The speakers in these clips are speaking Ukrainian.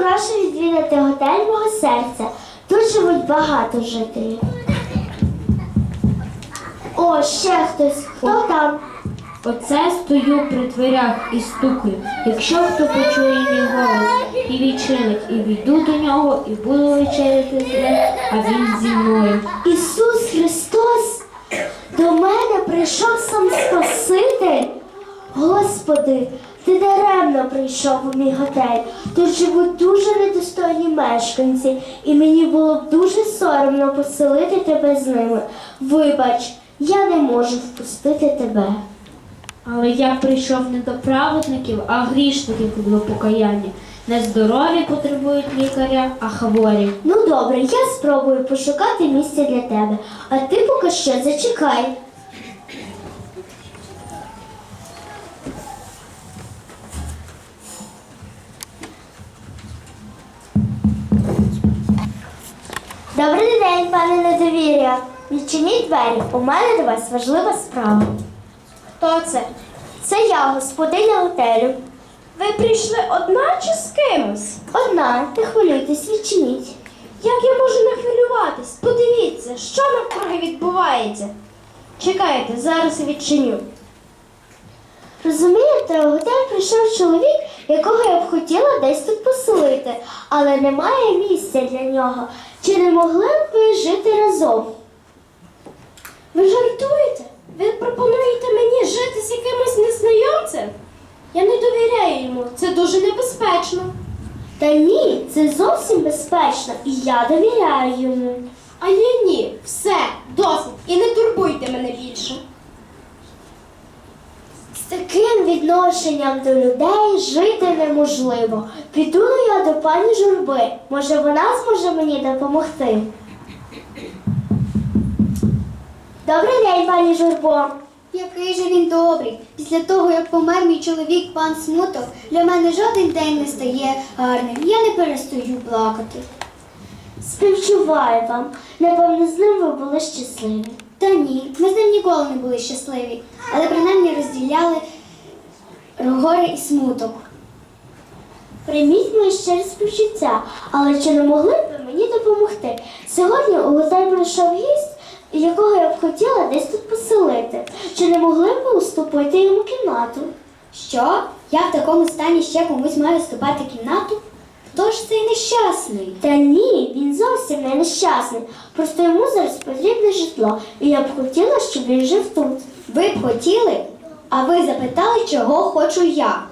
прошу відвідати готель мого серця. Тут живуть багато жителів. О, ще хтось. Хто там? Оце стою при дверях і стукаю. Якщо хто почує мій голос і відчинить, і війду до нього, і буду вечеряти з ним, а він зі мною. Ісус Христос до мене прийшов сам Спаситель. Господи, ти даремно прийшов у мій готель. Тут живуть дуже недостойні мешканці, і мені було б дуже соромно поселити тебе з ними. Вибач, я не можу впустити тебе. Але я прийшов не до праведників, а грішників до покаяння. Не здорові потребують лікаря, а хворі. Ну добре, я спробую пошукати місце для тебе, а ти поки що зачекай. Добрий день, пане недовір'я. Відчиніть двері. У мене до вас важлива справа. Хто це? Це я, господиня готелю. Ви прийшли одна чи з кимось? Одна, не хвилюйтесь, відчиніть. Як я можу не хвилюватись? Подивіться, що навкруги відбувається. Чекайте, зараз відчиню. Розумієте, у готель прийшов чоловік, якого я б хотіла десь тут поселити, але немає місця для нього. Чи не могли б ви жити разом? Ви жартуєте? Ви пропонуєте мені жити з якимось незнайомцем? Я не довіряю йому, це дуже небезпечно. Та ні, це зовсім безпечно, і я довіряю йому. А я ні, все, досить, і не турбуйте мене більше. Таким відношенням до людей жити неможливо. Піду я до пані журби. Може, вона зможе мені допомогти. Добрий день, пані журбо. Який же він добрий. Після того, як помер мій чоловік пан Смуток, для мене жоден день не стає гарним. Я не перестаю плакати. Співчуваю вам. Напевно, з ним ви були щасливі. Та ні, ми з ним ніколи не були щасливі, але принаймні розділяли горе і смуток. Прийміть мої щирі співчуття, але чи не могли б ви мені допомогти? Сьогодні у готель прийшов гість, якого я б хотіла десь тут поселити. Чи не могли б ви уступити йому кімнату? Що? Я в такому стані ще комусь маю ступати кімнату? Хто ж цей нещасний? Та ні, він зовсім не нещасний. Просто йому зараз потрібне житло, і я б хотіла, щоб він жив тут. Ви б хотіли, а ви запитали, чого хочу я.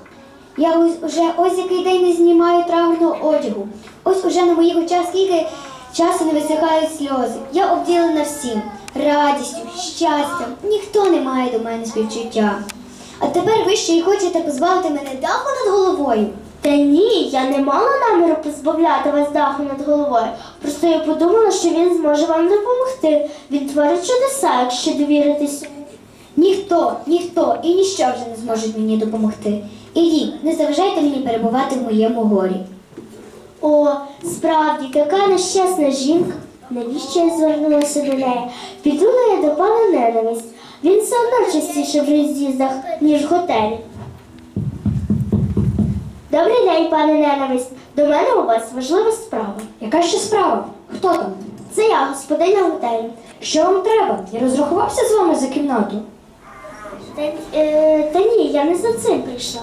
Я ось уже ось який день не знімаю траурного одягу. Ось уже на моїх очах скільки часу не висихають сльози. Я обділена всім радістю, щастям. Ніхто не має до мене співчуття. А тепер ви ще й хочете позбавити мене даху над головою. Та ні, я не мала наміру позбавляти вас даху над головою. Просто я подумала, що він зможе вам допомогти. Він творить чудеса, якщо довіритись. Ніхто, ніхто і ніщо вже не зможуть мені допомогти. Ідіть, не заважайте мені перебувати в моєму горі. О, справді, така нещасна жінка. Навіщо я звернулася до неї? Підула я до пана ненависть. Він все одно частіше в роз'їздах, ніж в готелі. Добрий день, пане ненависть. До мене у вас важлива справа. Яка ще справа? Хто там? Це я, господиня готелю. Що вам треба? Я розрахувався з вами за кімнату. Та, е, та ні, я не за цим прийшла.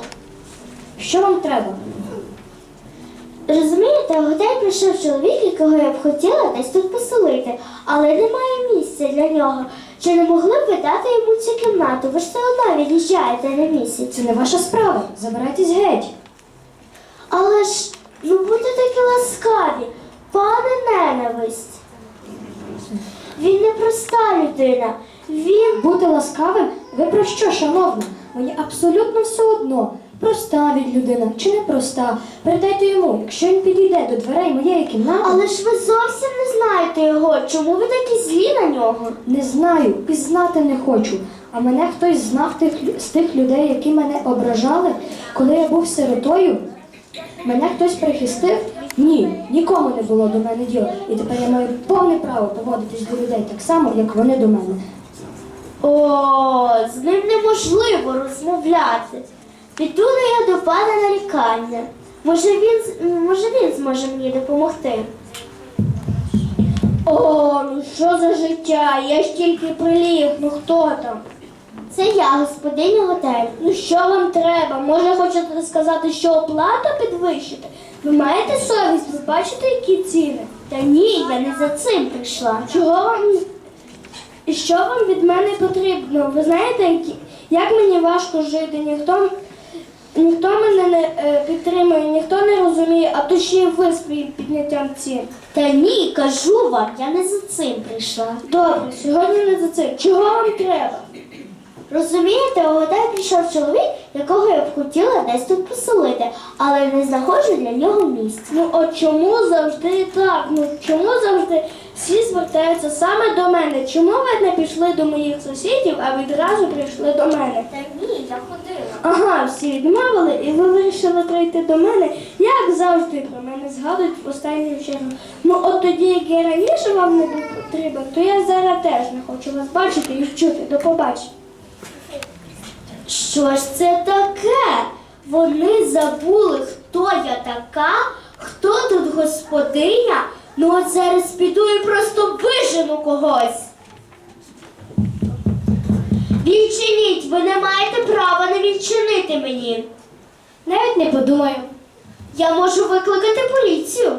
Що вам треба? Розумієте, в готель прийшов чоловік, якого я б хотіла десь тут поселити, але немає місця для нього. Чи не могли б ви дати йому цю кімнату? Ви ж все одно від'їжджаєте на місяць. Це не ваша справа. Забирайтесь геть. Але ж ну будьте такі ласкаві, пане ненависть. Він не проста людина. Він Бути ласкавим? Ви про що, шановна? Мені абсолютно все одно. Проста від людина чи не проста. Передайте йому, якщо він підійде до дверей моєї кімнати. Але ж ви зовсім не знаєте його. Чому ви такі злі на нього? Не знаю і знати не хочу. А мене хтось знав тих, з тих людей, які мене ображали, коли я був сиротою. Мене хтось прихистив? Ні, нікому не було до мене діла. І тепер я маю повне право поводитись до людей так само, як вони до мене. О, з ним неможливо розмовляти. Піду ли я до пана на лікарня. Може він, може він зможе мені допомогти. О, ну що за життя? Я ж тільки приліг, ну хто там? Це я, господиня готелю. Ну що вам треба? Може хочете сказати, що оплату підвищити? Ви маєте совість, ви бачите, які ціни? Та ні, я не за цим прийшла. Чого вам і що вам від мене потрібно? Ви знаєте, як мені важко жити, ніхто, ніхто мене не е, підтримує, ніхто не розуміє, а то ще й ви своїм підняттям цін. Та ні, кажу вам, я не за цим прийшла. Добре, сьогодні не за це. Чого вам треба? Розумієте, готель прийшов чоловік, якого я б хотіла десь тут поселити, але не знаходжу для нього місця. Ну от чому завжди так? Ну чому завжди всі звертаються саме до мене? Чому ви не пішли до моїх сусідів, а відразу прийшли до мене? Та ні, я ходила. Ага, всі відмовили, і ви вирішили прийти до мене, як завжди про мене згадують в останню чергу. Ну от тоді, як я раніше вам не був потрібен, то я зараз теж не хочу вас бачити і чути. До побачення. Що ж це таке? Вони забули, хто я така, хто тут господиня. Ну от зараз піду і просто вижену когось. Відчиніть, ви не маєте права не відчинити мені. Навіть не подумаю, Я можу викликати поліцію.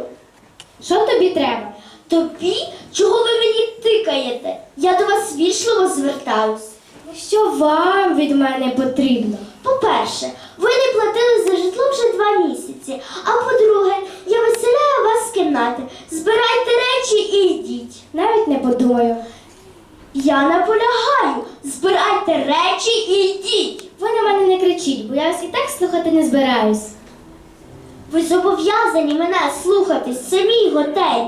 що тобі треба. Тобі, чого ви мені тикаєте? Я до вас вічливо звертаюсь. Що вам від мене потрібно? По-перше, ви не платили за житло вже два місяці. А по-друге, я виселяю вас з кімнати. Збирайте речі і йдіть. Навіть не подумаю. Я наполягаю. Збирайте речі і йдіть. Ви на мене не кричіть, бо я вас і так слухати не збираюсь. Ви зобов'язані мене слухатись. Це мій готель.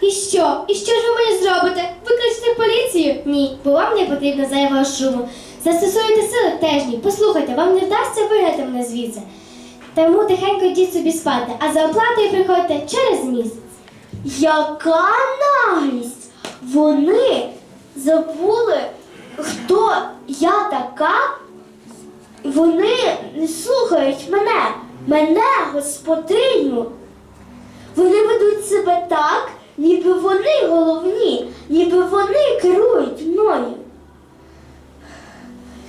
І що? І що ж ви мені зробите? Викличте поліцію? Ні, бо вам не потрібно зайвого шуму. Застосуєте сили теж ні. Послухайте, вам не вдасться вигнати мене звідси. Тому тихенько йдіть собі спати, а за оплатою приходьте через місяць. Яка наглість! Вони забули, хто я така. Вони не слухають мене, мене, господиню. Вони ведуть себе так, ніби вони головні, ніби вони керують мною.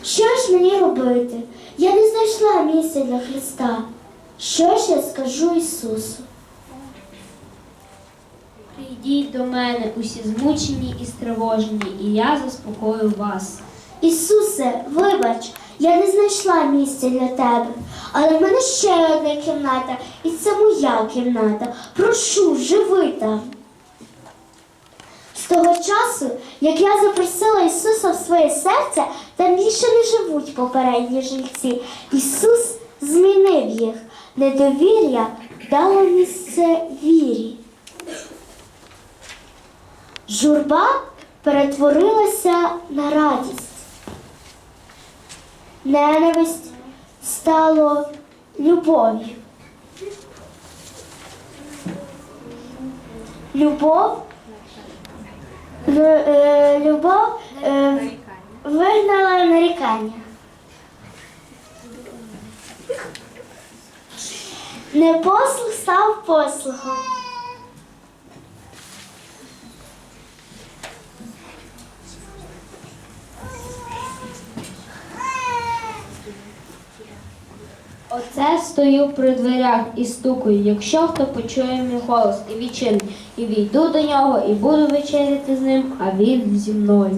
Що ж мені робити? Я не знайшла місця для Христа. Що ж я скажу Ісусу? Прийдіть до мене усі змучені і стривожені, і я заспокою вас. Ісусе, вибач, я не знайшла місця для тебе, але в мене ще одна кімната, і це моя кімната. Прошу, живи там. Того часу, як я запросила Ісуса в своє серце, там більше не живуть попередні жильці. Ісус змінив їх. Недовір'я дало місце вірі. Журба перетворилася на радість. Ненависть стало любов'ю. Любов, лю- любов е, вигнала нарікання. Непослух став послухом. Оце стою при дверях і стукаю. Якщо хто почує мій голос і відчинить, і війду до нього, і буду вечеряти з ним, а він зі мною.